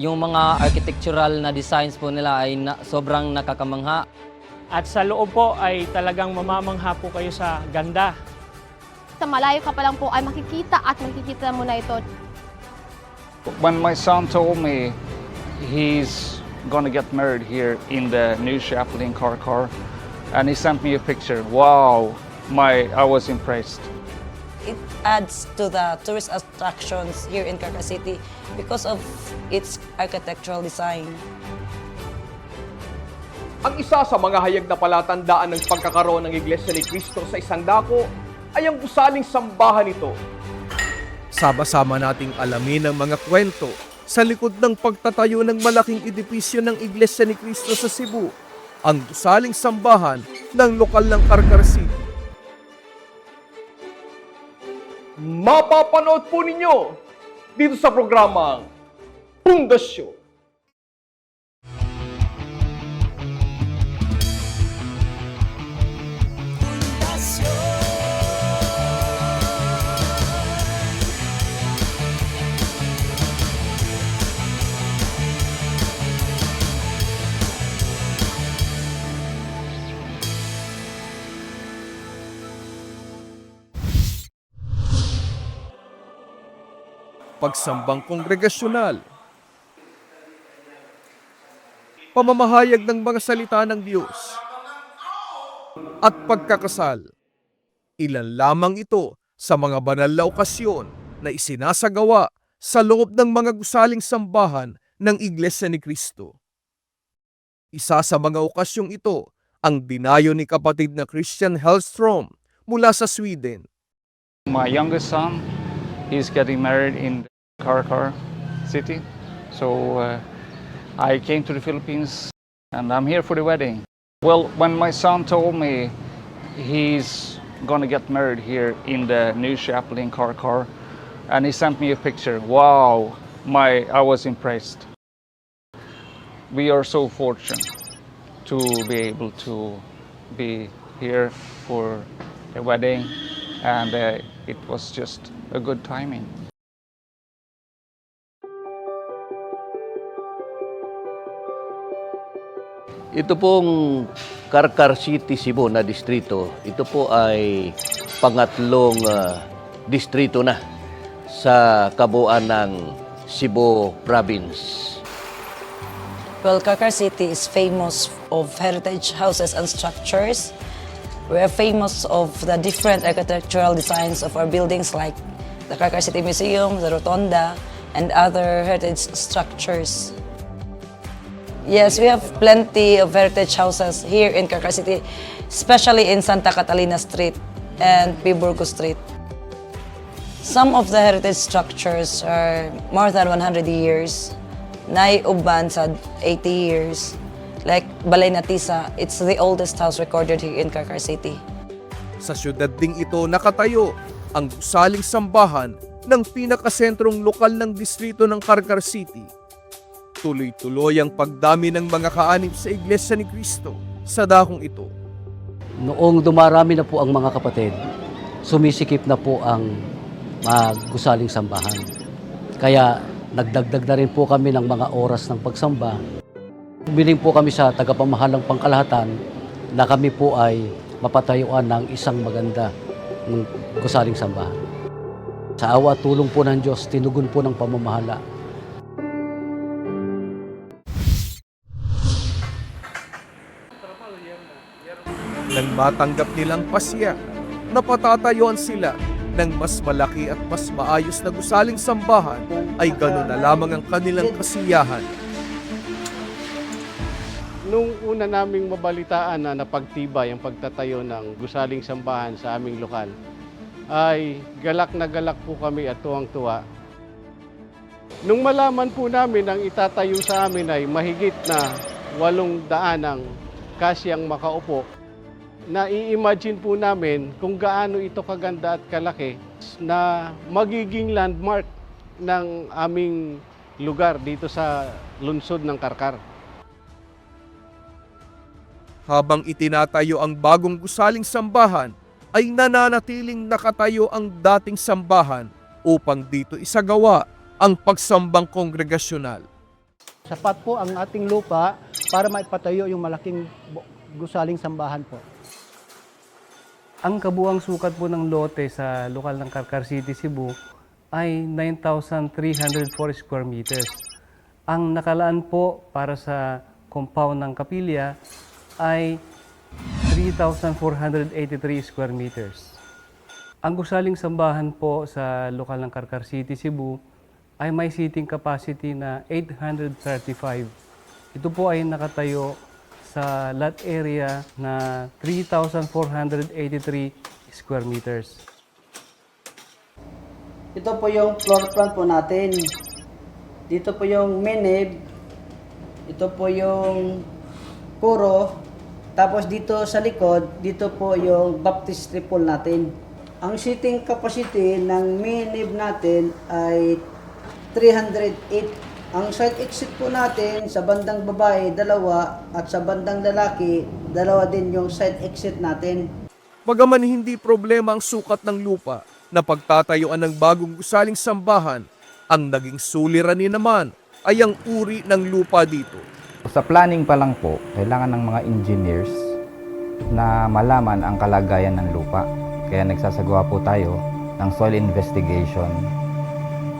Yung mga architectural na designs po nila ay na, sobrang nakakamangha. At sa loob po ay talagang mamamangha po kayo sa ganda. Sa malayo ka pa lang po ay makikita at makikita mo na ito. When my son told me he's gonna get married here in the new chapel in Karkar, and he sent me a picture. Wow, my I was impressed. It adds to the tourist attractions here in Caracas City because of its architectural design. Ang isa sa mga hayag na palatandaan ng pagkakaroon ng Iglesia ni Cristo sa isang dako ay ang gusaling sambahan nito. Sama-sama nating alamin ang mga kwento sa likod ng pagtatayo ng malaking edipisyo ng Iglesia ni Cristo sa Cebu, ang gusaling sambahan ng lokal ng Karkar City. Mapapanood po ninyo dito sa programang Pundasyon. Pagsambang kongregasyonal, pamamahayag ng mga salita ng Diyos, at pagkakasal. Ilan lamang ito sa mga banal na okasyon na isinasagawa sa loob ng mga gusaling sambahan ng Iglesia ni Cristo. Isa sa mga okasyong ito ang dinayo ni kapatid na Christian Hellstrom mula sa Sweden My youngest son, he's getting married in Karkar city, so uh, I came to the Philippines, and I'm here for the wedding. Well, when my son told me he's gonna get married here in the new chapel in Karkar, and he sent me a picture. Wow, my I was impressed. We are so fortunate to be able to be here for the wedding, and uh, it was just a good timing. Ito pong Karkar City, Cebu na distrito, ito po ay pangatlong ah, distrito na sa kabuuan ng Cebu Province. Well, Caracas City is famous of heritage houses and structures. We are famous of the different architectural designs of our buildings like the Caracas City Museum, the Rotonda, and other heritage structures. Yes, we have plenty of heritage houses here in Caracas City, especially in Santa Catalina Street and Piburgo Street. Some of the heritage structures are more than 100 years. Nay uban sa 80 years. Like Balay Natisa, it's the oldest house recorded here in Carcar City. Sa syudad ding ito nakatayo ang gusaling sambahan ng pinakasentrong lokal ng distrito ng Karkar City. Tuloy-tuloy ang pagdami ng mga kaanib sa Iglesia ni Cristo sa dakong ito. Noong dumarami na po ang mga kapatid, sumisikip na po ang maggusaling sambahan. Kaya nagdagdag na rin po kami ng mga oras ng pagsamba. Biling po kami sa tagapamahalang pangkalahatan na kami po ay mapatayuan ng isang maganda ng gusaling sambahan. Sa awa at tulong po ng Diyos, tinugon po ng pamamahala Nang matanggap nilang pasya, napatatayuan sila ng mas malaki at mas maayos na gusaling sambahan ay gano'n na lamang ang kanilang kasiyahan. Nung una naming mabalitaan na napagtibay ang pagtatayo ng gusaling sambahan sa aming lokal, ay galak na galak po kami at tuwang-tuwa. Nung malaman po namin ang itatayo sa amin ay mahigit na walong daan ang kasyang makaupo, nai-imagine po namin kung gaano ito kaganda at kalaki na magiging landmark ng aming lugar dito sa lungsod ng Karkar. Habang itinatayo ang bagong gusaling sambahan, ay nananatiling nakatayo ang dating sambahan upang dito isagawa ang pagsambang kongregasyonal. sapat po ang ating lupa para maipatayo yung malaking gusaling sambahan po. Ang kabuang sukat po ng lote sa lokal ng Karkar City, Cebu ay 9,304 square meters. Ang nakalaan po para sa compound ng kapilya ay 3,483 square meters. Ang gusaling sambahan po sa lokal ng Karkar City, Cebu ay may seating capacity na 835. Ito po ay nakatayo sa lot area na 3,483 square meters. Ito po yung floor plan po natin. Dito po yung minib. Ito po yung puro. Tapos dito sa likod, dito po yung baptistry pool natin. Ang seating capacity ng minib natin ay 308. Ang side exit po natin sa bandang babae, dalawa, at sa bandang lalaki, dalawa din yung side exit natin. Bagaman hindi problema ang sukat ng lupa na pagtatayuan ng bagong gusaling sambahan, ang naging suliranin naman ay ang uri ng lupa dito. Sa planning pa lang po, kailangan ng mga engineers na malaman ang kalagayan ng lupa. Kaya nagsasagawa po tayo ng soil investigation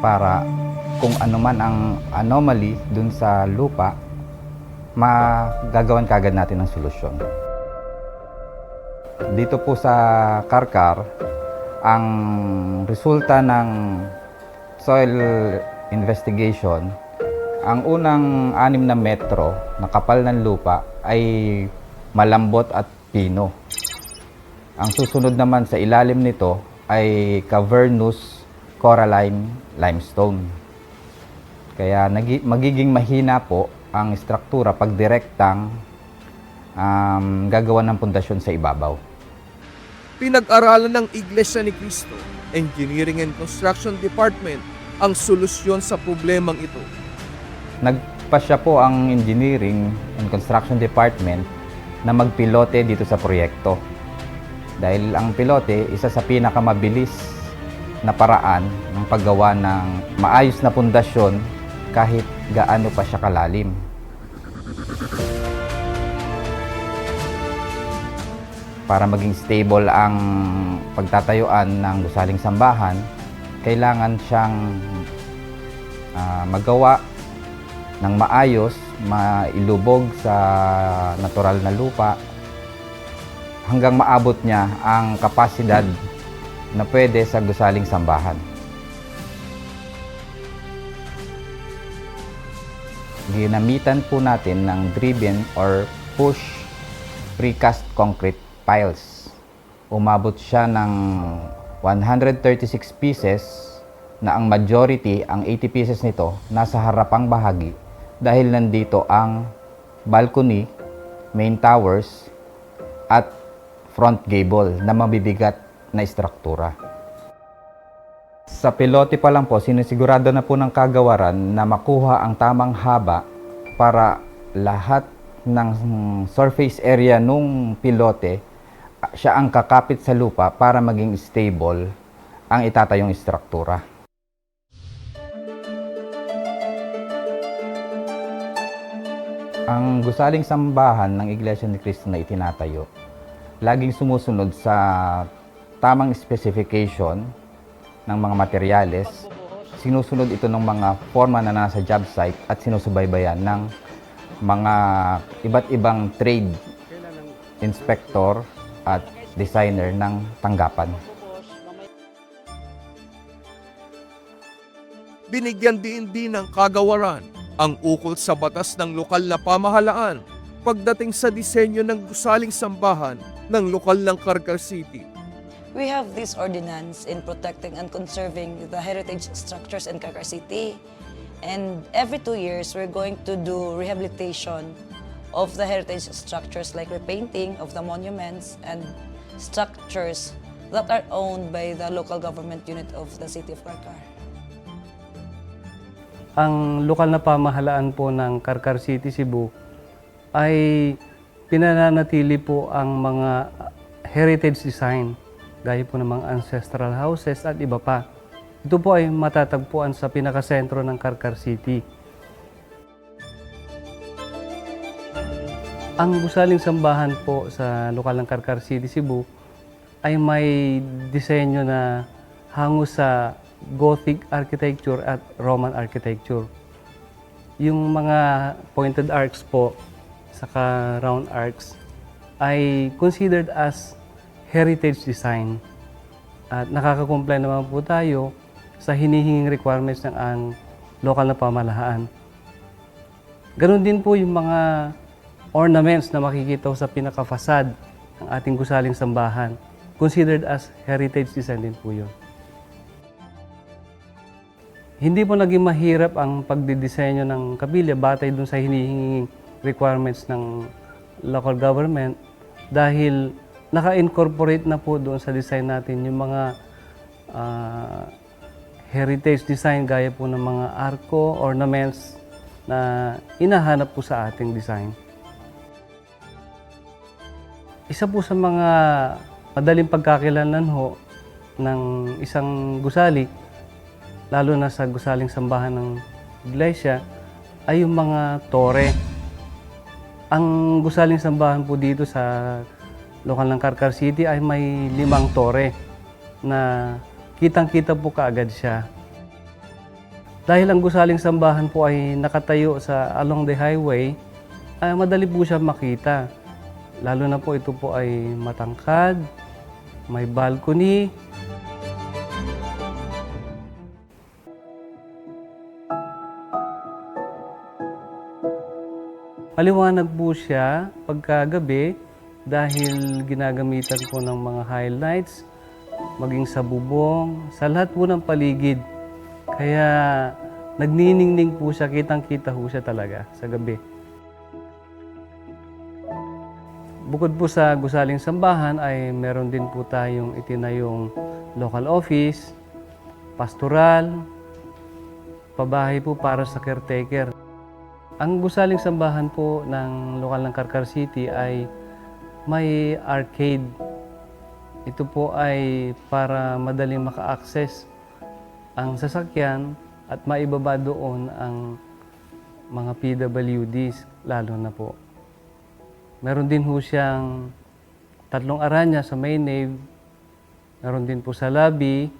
para kung ano man ang anomaly dun sa lupa, magagawan kagad natin ng solusyon. Dito po sa Karkar, ang resulta ng soil investigation, ang unang anim na metro na kapal ng lupa ay malambot at pino. Ang susunod naman sa ilalim nito ay cavernous coralline limestone. Kaya magiging mahina po ang struktura pag direktang um, gagawa ng pundasyon sa ibabaw. Pinag-aralan ng Iglesia ni Cristo, Engineering and Construction Department ang solusyon sa problemang ito. Nagpasya po ang Engineering and Construction Department na magpilote dito sa proyekto. Dahil ang pilote, isa sa pinakamabilis na paraan ng paggawa ng maayos na pundasyon kahit gaano pa siya kalalim. Para maging stable ang pagtatayuan ng gusaling sambahan, kailangan siyang ah, magawa ng maayos, mailubog sa natural na lupa hanggang maabot niya ang kapasidad na pwede sa gusaling sambahan. Ginamitan po natin ng driven or push precast concrete piles. Umabot siya ng 136 pieces na ang majority, ang 80 pieces nito, nasa harapang bahagi dahil nandito ang balcony, main towers, at front gable na mabibigat na istruktura. Sa pilote pa lang po, sinisigurado na po ng kagawaran na makuha ang tamang haba para lahat ng surface area nung pilote, siya ang kakapit sa lupa para maging stable ang itatayong istruktura. Ang gusaling sambahan ng Iglesia ni Cristo na itinatayo, laging sumusunod sa tamang specification ng mga materyales. Sinusunod ito ng mga forma na nasa job site at sinusubaybayan ng mga iba't ibang trade inspector at designer ng tanggapan. Binigyan din din ng kagawaran ang ukol sa batas ng lokal na pamahalaan pagdating sa disenyo ng gusaling sambahan ng lokal ng Karkar City. We have this ordinance in protecting and conserving the heritage structures in Kakar City. And every two years, we're going to do rehabilitation of the heritage structures like repainting of the monuments and structures that are owned by the local government unit of the city of Karkar. Ang lokal na pamahalaan po ng Karkar City, Cebu ay pinananatili po ang mga heritage design gaya po ng mga ancestral houses at iba pa. Ito po ay matatagpuan sa pinakasentro ng Karkar City. Ang gusaling sambahan po sa lokal ng Karkar City, Cebu ay may disenyo na hango sa Gothic architecture at Roman architecture. Yung mga pointed arcs po, saka round arcs, ay considered as heritage design. At nakakakomply naman po tayo sa hinihinging requirements ng ang lokal na pamahalaan. Ganon din po yung mga ornaments na makikita sa pinaka-fasad ng ating gusaling sambahan. Considered as heritage design din po yun. Hindi po naging mahirap ang pagdidisenyo ng kabilya batay dun sa hinihinging requirements ng local government dahil naka-incorporate na po doon sa design natin yung mga ah, heritage design gaya po ng mga arko, ornaments na inahanap po sa ating design. Isa po sa mga madaling pagkakilanlan ho ng isang gusali, lalo na sa gusaling sambahan ng iglesia, ay yung mga tore. Ang gusaling sambahan po dito sa lokal ng Karkar City ay may limang tore na kitang-kita po kaagad siya. Dahil ang gusaling sambahan po ay nakatayo sa along the highway, ay madali po siya makita. Lalo na po ito po ay matangkad, may balcony, Maliwanag po siya pagkagabi dahil ginagamitan po ng mga highlights, maging sa bubong, sa lahat po ng paligid. Kaya nagniningning po siya, kitang-kita po siya talaga sa gabi. Bukod po sa gusaling sambahan ay meron din po tayong itinayong local office, pastoral, pabahay po para sa caretaker. Ang gusaling sambahan po ng lokal ng Karkar City ay may arcade. Ito po ay para madaling maka-access ang sasakyan at maibaba doon ang mga PWDs lalo na po. Meron din ho siyang tatlong aranya sa main nave. Meron din po sa lobby,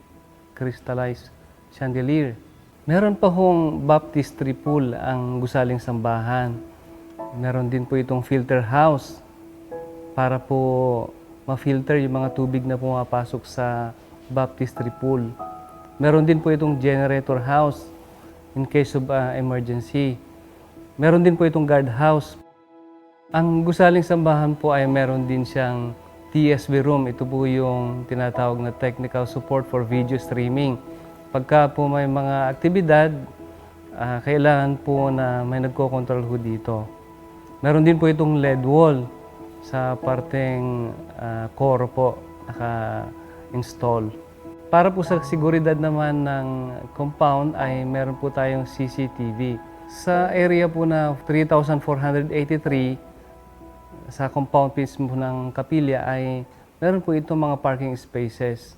crystallized chandelier. Meron pa hong baptistry pool ang gusaling sambahan. Meron din po itong filter house para po ma-filter yung mga tubig na pumapasok sa baptistry pool. Meron din po itong generator house in case of uh, emergency. Meron din po itong guard house. Ang gusaling sambahan po ay meron din siyang TSV room. Ito po yung tinatawag na technical support for video streaming. Pagka po may mga aktibidad, ah, kailangan po na may nagko-control ho dito. Meron din po itong LED wall sa parteng ah, core po naka-install. Para po sa seguridad naman ng compound ay meron po tayong CCTV. Sa area po na 3,483 sa compound mismo ng kapilya ay meron po itong mga parking spaces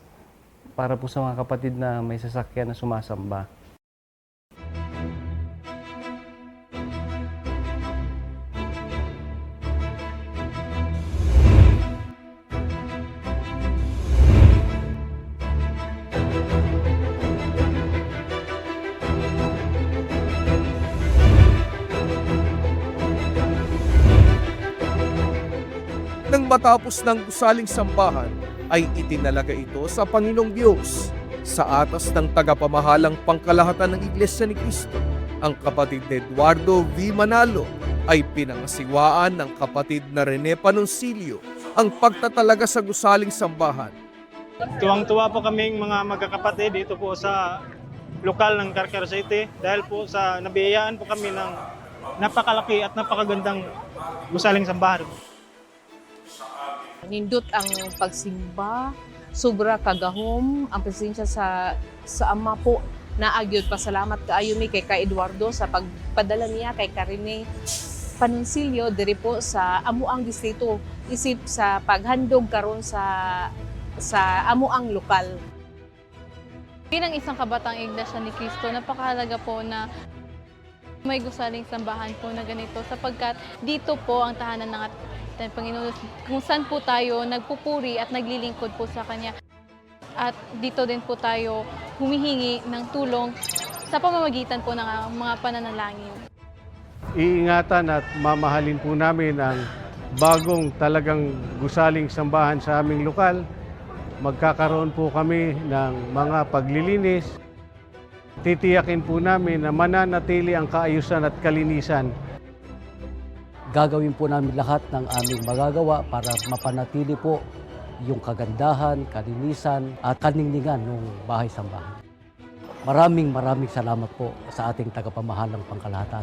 para po sa mga kapatid na may sasakyan na sumasamba. Nang matapos ng gusaling sambahan, ay itinalaga ito sa Panginoong Diyos sa atas ng tagapamahalang pangkalahatan ng Iglesia ni Cristo. Ang kapatid ni Eduardo V. Manalo ay pinangasiwaan ng kapatid na Rene Panoncilio ang pagtatalaga sa gusaling sambahan. Tuwang-tuwa po kaming mga magkakapatid dito po sa lokal ng Karkar City dahil po sa nabiyayaan po kami ng napakalaki at napakagandang gusaling sambahan. Nindot ang pagsimba, sobra kagahom ang presensya sa sa ama po. Na agyod pasalamat kaayo mi kay ka Eduardo sa pagpadala niya kay Karine Panunsilyo diri po sa amuang distrito. Isip sa paghandog karon sa sa amuang lokal. Bilang isang kabatang iglesia ni Cristo, napakahalaga po na May gusaling sambahan po na ganito sapagkat dito po ang tahanan ng ating Panginoon kung saan po tayo nagpupuri at naglilingkod po sa Kanya. At dito din po tayo humihingi ng tulong sa pamamagitan po ng ah, mga pananalangin. Iingatan at mamahalin po namin ang bagong talagang gusaling sambahan sa aming lokal. Magkakaroon po kami ng mga paglilinis. Titiyakin po namin na mananatili ang kaayusan at kalinisan Gagawin po namin lahat ng aming magagawa para mapanatili po yung kagandahan, kalinisan at kaningningan ng bahay-sambahan. Maraming maraming salamat po sa ating tagapamahalang pangkalahatan,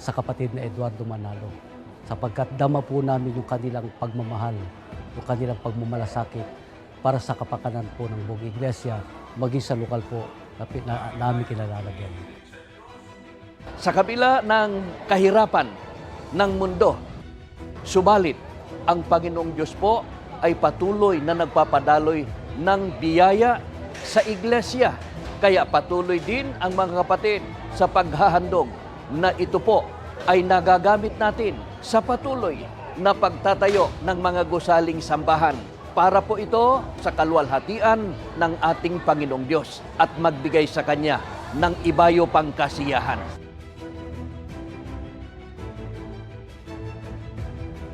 sa kapatid na Eduardo Manalo, sapagkat dama po namin yung kanilang pagmamahal, yung kanilang pagmamalasakit para sa kapakanan po ng buong iglesia, maging sa lokal po na, na namin kinalalagyan. Sa kabila ng kahirapan ng mundo, subalit ang Panginoong Diyos po ay patuloy na nagpapadaloy ng biyaya sa iglesia. Kaya patuloy din ang mga kapatid sa paghahandog na ito po ay nagagamit natin sa patuloy na pagtatayo ng mga gusaling sambahan para po ito sa kalwalhatian ng ating Panginoong Diyos at magbigay sa Kanya ng ibayo pang kasiyahan.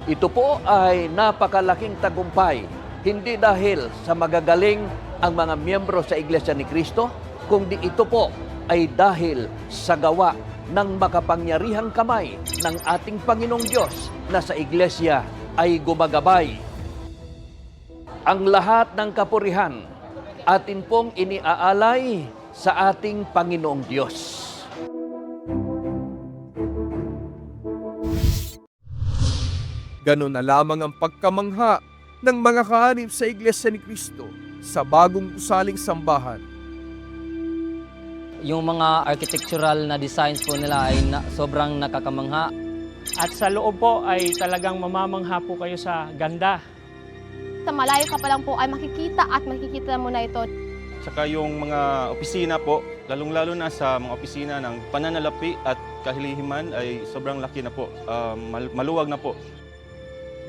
Ito po ay napakalaking tagumpay, hindi dahil sa magagaling ang mga miyembro sa Iglesia ni Kristo, kundi ito po ay dahil sa gawa ng makapangyarihang kamay ng ating Panginoong Diyos na sa Iglesia ay gumagabay. Ang lahat ng kapurihan atin pong iniaalay sa ating Panginoong Diyos. Ganon na lamang ang pagkamangha ng mga kaanib sa Iglesia ni Kristo sa bagong gusaling sambahan. Yung mga architectural na designs po nila ay na, sobrang nakakamangha. At sa loob po ay talagang mamamangha po kayo sa ganda. Sa malayo ka pa lang po ay makikita at makikita mo na ito. Tsaka yung mga opisina po, lalong-lalo na sa mga opisina ng pananalapi at kahilihiman ay sobrang laki na po, mal- maluwag na po.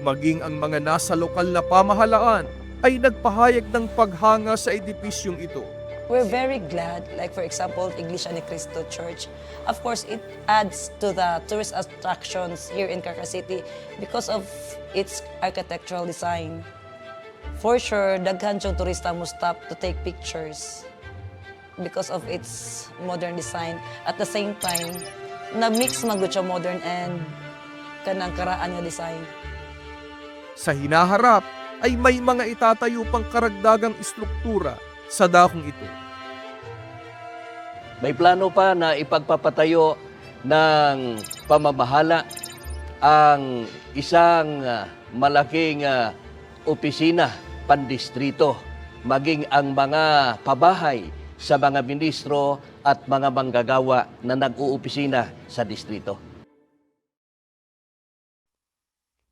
Maging ang mga nasa lokal na pamahalaan ay nagpahayag ng paghanga sa edipisyong ito. We're very glad, like for example, Iglesia ni Cristo Church. Of course, it adds to the tourist attractions here in Caracas City because of its architectural design. For sure, daghan siyang turista mo stop to take pictures because of its modern design. At the same time, na-mix siya modern and kanang karaan design. Sa hinaharap ay may mga itatayo pang karagdagang istruktura sa dakong ito. May plano pa na ipagpapatayo ng pamamahala ang isang ah, malaking ah, opisina pandistrito, maging ang mga pabahay sa mga ministro at mga manggagawa na nag-uupisina sa distrito.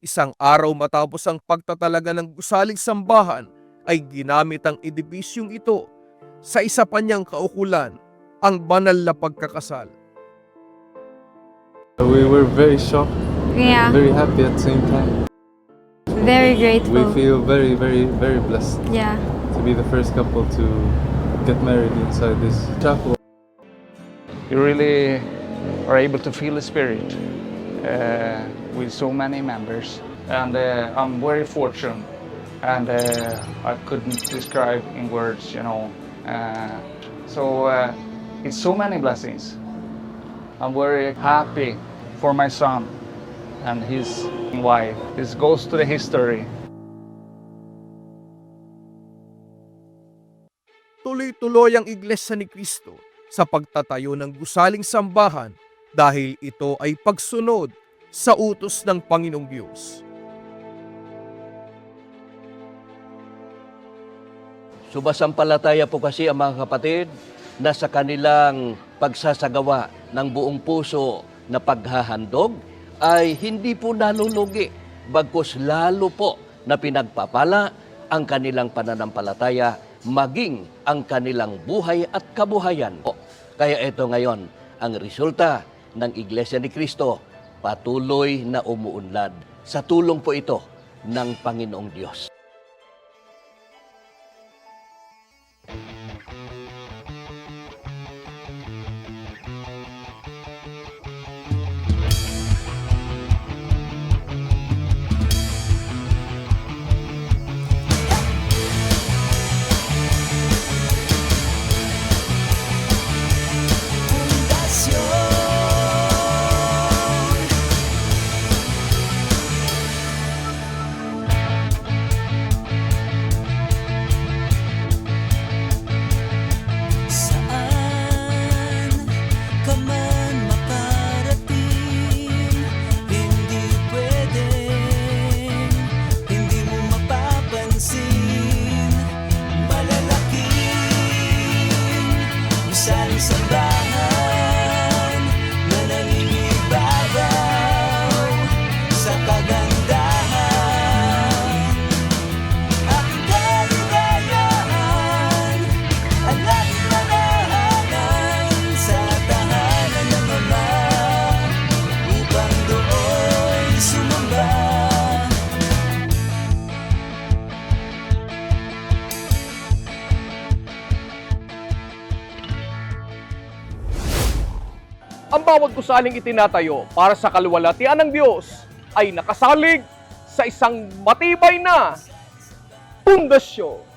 Isang araw matapos ang pagtatalaga ng gusaling sambahan ay ginamit ang edipisyong ito sa isa pa niyang kaukulan, ang banal na pagkakasal. We were very shocked, Yeah. very happy at the same time. Very We grateful. feel very, very, very blessed Yeah. to be the first couple to get married inside this chapel. You really are able to feel the spirit uh, with so many members. And uh, I'm very fortunate. And uh, I couldn't describe in words, you know. Uh, so uh, it's so many blessings. I'm very happy for my son and his wife. This goes to the history. Tuloy-tuloy ang Iglesia ni Kristo sa pagtatayo ng gusaling sambahan dahil ito ay pagsunod sa utos ng Panginoong Diyos. Subasampalataya po kasi ang mga kapatid na sa kanilang pagsasagawa ng buong puso na paghahandog ay hindi po nalulugi, bagkus lalo po na pinagpapala ang kanilang pananampalataya maging ang kanilang buhay at kabuhayan. Kaya ito ngayon ang resulta ng Iglesia ni Cristo patuloy na umuunlad. Sa tulong po ito ng Panginoong Diyos. Bawat gusaling itinatayo para sa kaluwalhatian ng Diyos ay nakasalig sa isang matibay na pundasyon.